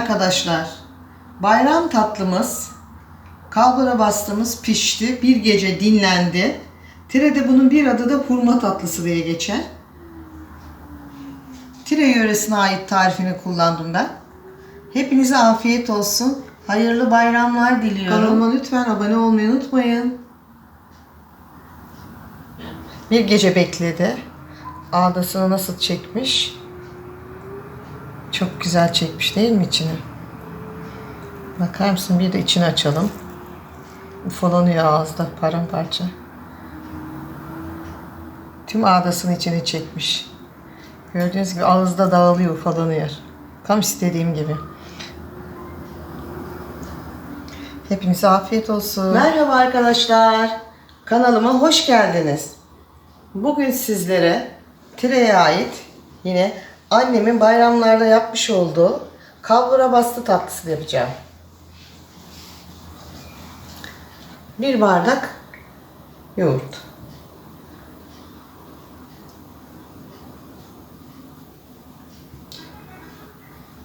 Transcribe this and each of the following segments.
Arkadaşlar. Bayram tatlımız kalbura bastığımız pişti. Bir gece dinlendi. Tire'de bunun bir adı da hurma tatlısı diye geçer. Tire yöresine ait tarifini kullandım ben. Hepinize afiyet olsun. Hayırlı bayramlar diliyorum. Kanalıma lütfen abone olmayı unutmayın. Bir gece bekledi. Ağdasını nasıl çekmiş? Çok güzel çekmiş değil mi içini? Bakar mısın? Bir de içini açalım. Ufalanıyor ağızda paramparça. Tüm ağdasının içini çekmiş. Gördüğünüz gibi ağızda dağılıyor, ufalanıyor. Tam istediğim gibi. Hepinize afiyet olsun. Merhaba arkadaşlar. Kanalıma hoş geldiniz. Bugün sizlere Tire'ye ait yine annemin bayramlarda yapmış olduğu kavrura bastı tatlısı yapacağım. Bir bardak yoğurt.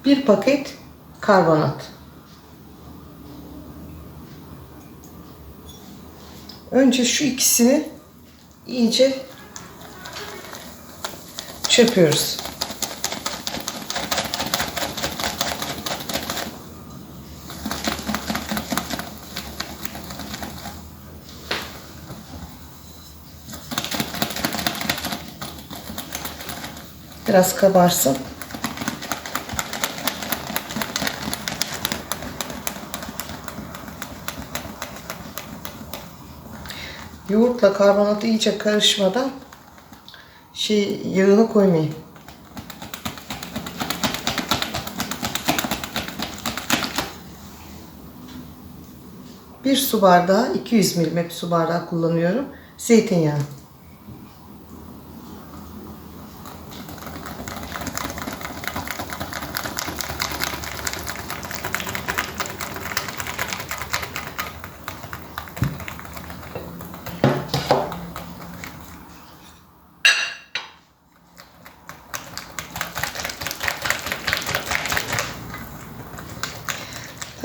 Bir paket karbonat. Önce şu ikisini iyice çırpıyoruz. Biraz kabarsın. Yoğurtla karbonat iyice karışmadan şey yağını koymayın. Bir su bardağı 200 milim hep su bardağı kullanıyorum. Zeytinyağı.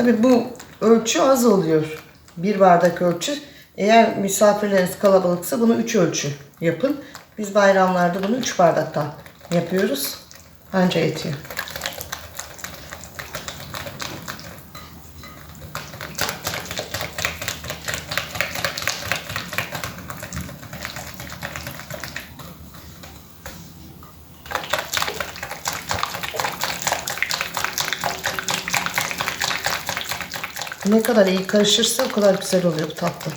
Tabii bu ölçü az oluyor. Bir bardak ölçü. Eğer misafirleriniz kalabalıksa bunu 3 ölçü yapın. Biz bayramlarda bunu 3 bardaktan yapıyoruz. Anca yetiyor. Ne kadar iyi karışırsa o kadar güzel oluyor bu tatlı.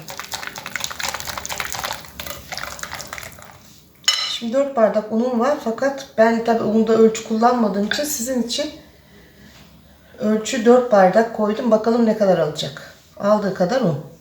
Şimdi 4 bardak unum var fakat ben tabi unda ölçü kullanmadığım için sizin için ölçü 4 bardak koydum. Bakalım ne kadar alacak. Aldığı kadar un.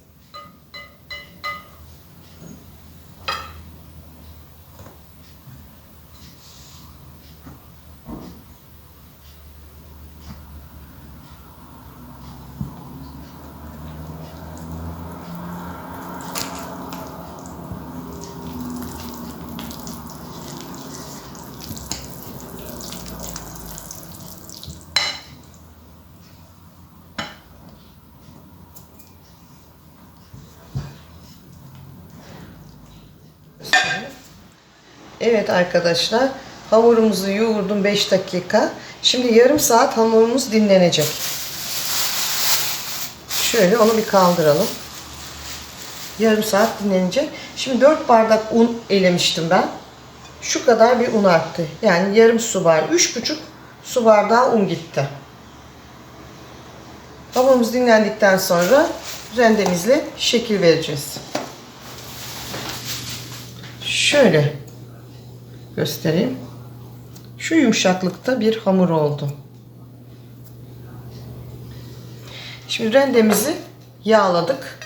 Evet arkadaşlar hamurumuzu yoğurdum 5 dakika. Şimdi yarım saat hamurumuz dinlenecek. Şöyle onu bir kaldıralım. Yarım saat dinlenecek. Şimdi 4 bardak un elemiştim ben. Şu kadar bir un arttı. Yani yarım su bardağı, 3,5 su bardağı un gitti. Hamurumuz dinlendikten sonra rendemizle şekil vereceğiz. Şöyle göstereyim. Şu yumuşaklıkta bir hamur oldu. Şimdi rendemizi yağladık.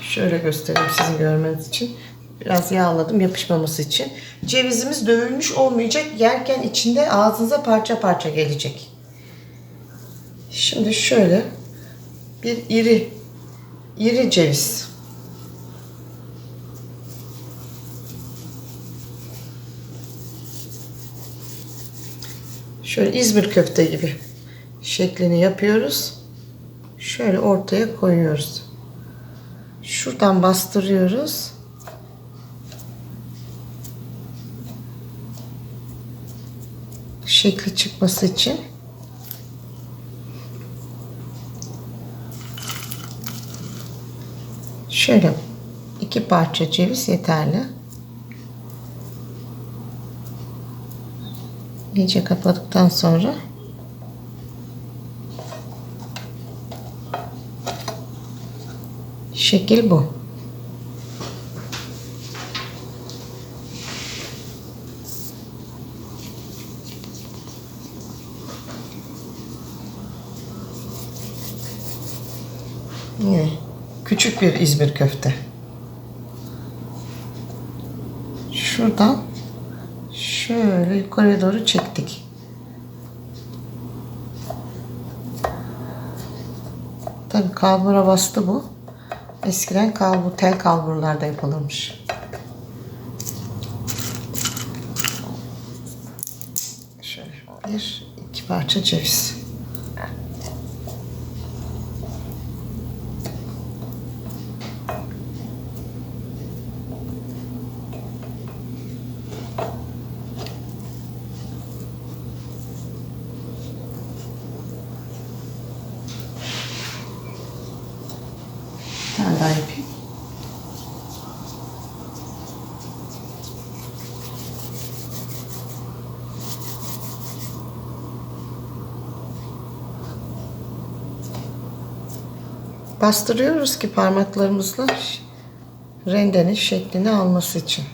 Şöyle göstereyim sizin görmeniz için. Biraz yağladım yapışmaması için. Cevizimiz dövülmüş olmayacak. Yerken içinde ağzınıza parça parça gelecek. Şimdi şöyle bir iri iri ceviz Şöyle İzmir köfte gibi şeklini yapıyoruz. Şöyle ortaya koyuyoruz. Şuradan bastırıyoruz. Şekli çıkması için. Şöyle iki parça ceviz yeterli. İyice kapadıktan sonra şekil bu. Yine küçük bir İzmir köfte. Şuradan şöyle yukarıya doğru çektik. Tabii kalbura bastı bu. Eskiden kalbur, tel kalburlarda yapılırmış. Şöyle bir, iki parça ceviz. Bir tane daha yapayım. Bastırıyoruz ki parmaklarımızla rendenin şeklini alması için.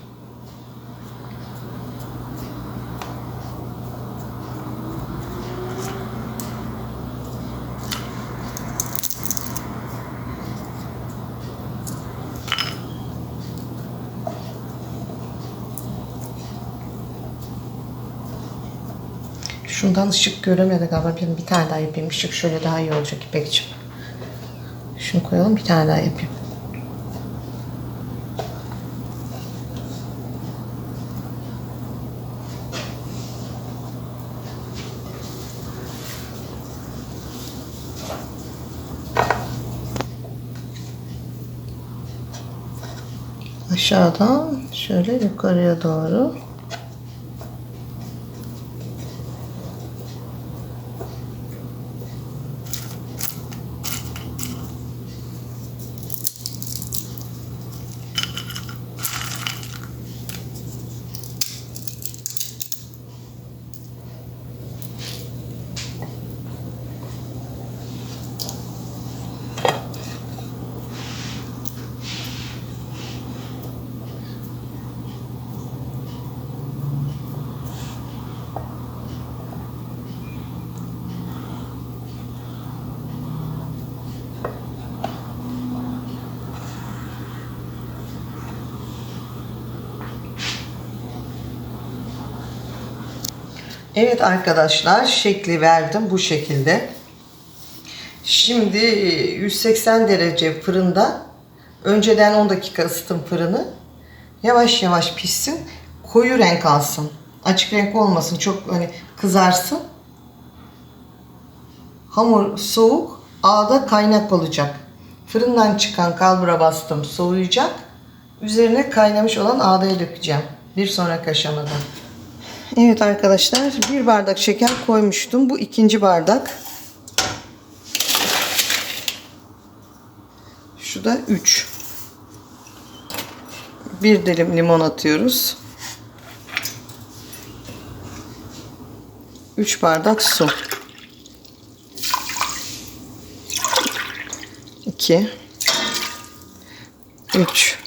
Şundan ışık göremedi galiba. Bir, bir tane daha yapayım. Işık şöyle daha iyi olacak İpekciğim. Şunu koyalım bir tane daha yapayım. Aşağıdan şöyle yukarıya doğru. Evet arkadaşlar şekli verdim bu şekilde. Şimdi 180 derece fırında önceden 10 dakika ısıtın fırını. Yavaş yavaş pişsin. Koyu renk alsın. Açık renk olmasın. Çok hani kızarsın. Hamur soğuk. Ağda kaynak olacak. Fırından çıkan kalbura bastım soğuyacak. Üzerine kaynamış olan ağdaya dökeceğim. Bir sonraki aşamada. Evet arkadaşlar bir bardak şeker koymuştum. Bu ikinci bardak. Şu da 3. Bir dilim limon atıyoruz. 3 bardak su. 2 3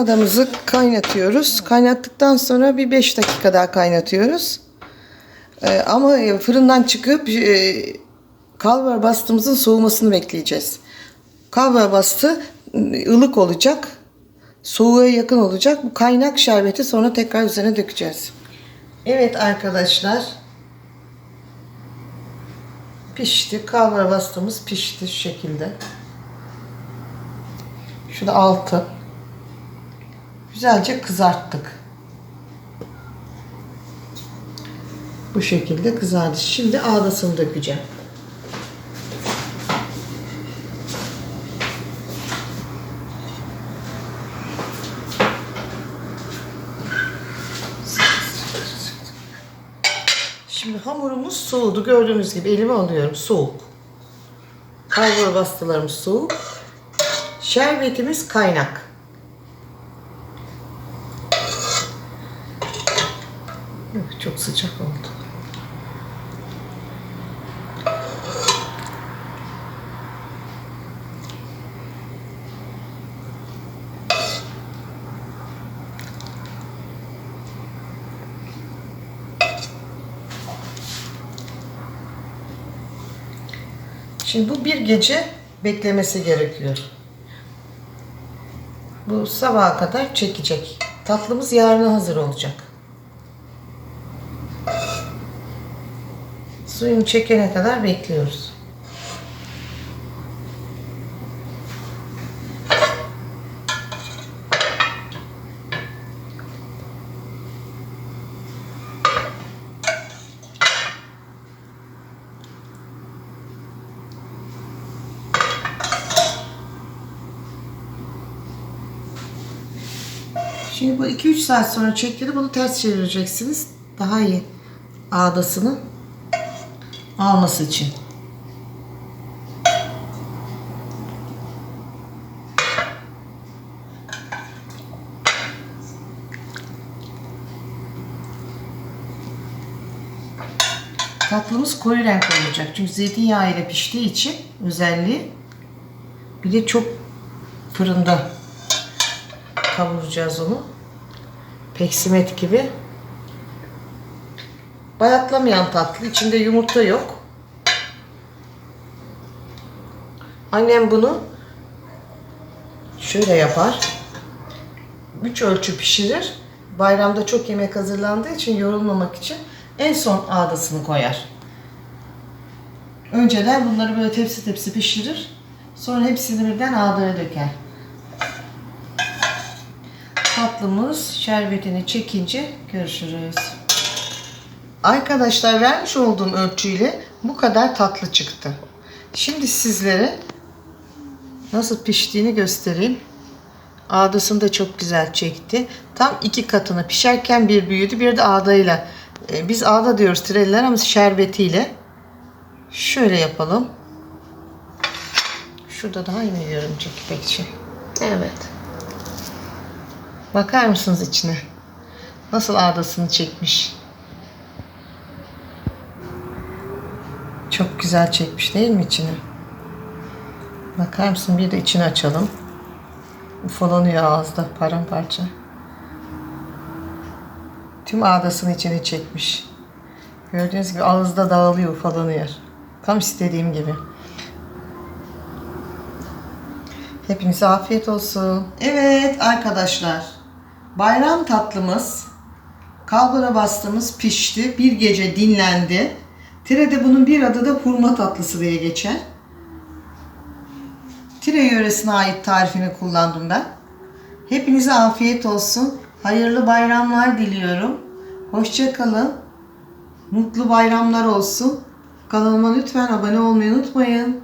Ağdamızı kaynatıyoruz. Kaynattıktan sonra bir 5 dakika daha kaynatıyoruz. Ee, ama fırından çıkıp e, kalvar bastığımızın soğumasını bekleyeceğiz. Kalvar bastı ılık olacak. Soğuğa yakın olacak. Bu kaynak şerbeti sonra tekrar üzerine dökeceğiz. Evet arkadaşlar. Pişti. Kalvar bastığımız pişti şu şekilde. Şurada altı. Güzelce kızarttık. Bu şekilde kızardı. Şimdi ağdasını dökeceğim. Şimdi hamurumuz soğudu. Gördüğünüz gibi elime alıyorum. Soğuk. Kavrula bastılarımız soğuk. Şerbetimiz kaynak. Üf, Çok sıcak oldu. Şimdi bu bir gece beklemesi gerekiyor. Bu sabaha kadar çekecek. Tatlımız yarına hazır olacak. Suyunu çekene kadar bekliyoruz. Şimdi bu 2-3 saat sonra çektiğinde bunu ters çevireceksiniz. Daha iyi ağdasını alması için. Tatlımız koyu renk olacak. Çünkü zeytinyağı ile piştiği için özelliği. Bir de çok fırında kavuracağız onu. Peksimet gibi. Bayatlamayan tatlı. İçinde yumurta yok. Annem bunu şöyle yapar. Üç ölçü pişirir. Bayramda çok yemek hazırlandığı için yorulmamak için en son ağdasını koyar. Önceden bunları böyle tepsi tepsi pişirir. Sonra hepsini birden ağdaya döker. Tatlımız şerbetini çekince görüşürüz. Arkadaşlar vermiş olduğum ölçüyle bu kadar tatlı çıktı. Şimdi sizlere nasıl piştiğini göstereyim. Ağdasını da çok güzel çekti. Tam iki katını pişerken bir büyüdü bir de ağdayla. Ee, biz ağda diyoruz tireller ama şerbetiyle. Şöyle yapalım. Şurada daha yiyorum çekipek için? Evet. Bakar mısınız içine? Nasıl ağdasını çekmiş. Çok güzel çekmiş değil mi içine? Bakar mısın? Bir de içini açalım. Ufalanıyor ağızda paramparça. Tüm ağdasını içine çekmiş. Gördüğünüz gibi ağızda dağılıyor, ufalanıyor. Tam istediğim gibi. Hepinize afiyet olsun. Evet arkadaşlar. Bayram tatlımız kalbura bastığımız pişti. Bir gece dinlendi. Tire'de bunun bir adı da hurma tatlısı diye geçer. Tire yöresine ait tarifini kullandım ben. Hepinize afiyet olsun. Hayırlı bayramlar diliyorum. Hoşça kalın. Mutlu bayramlar olsun. Kanalıma lütfen abone olmayı unutmayın.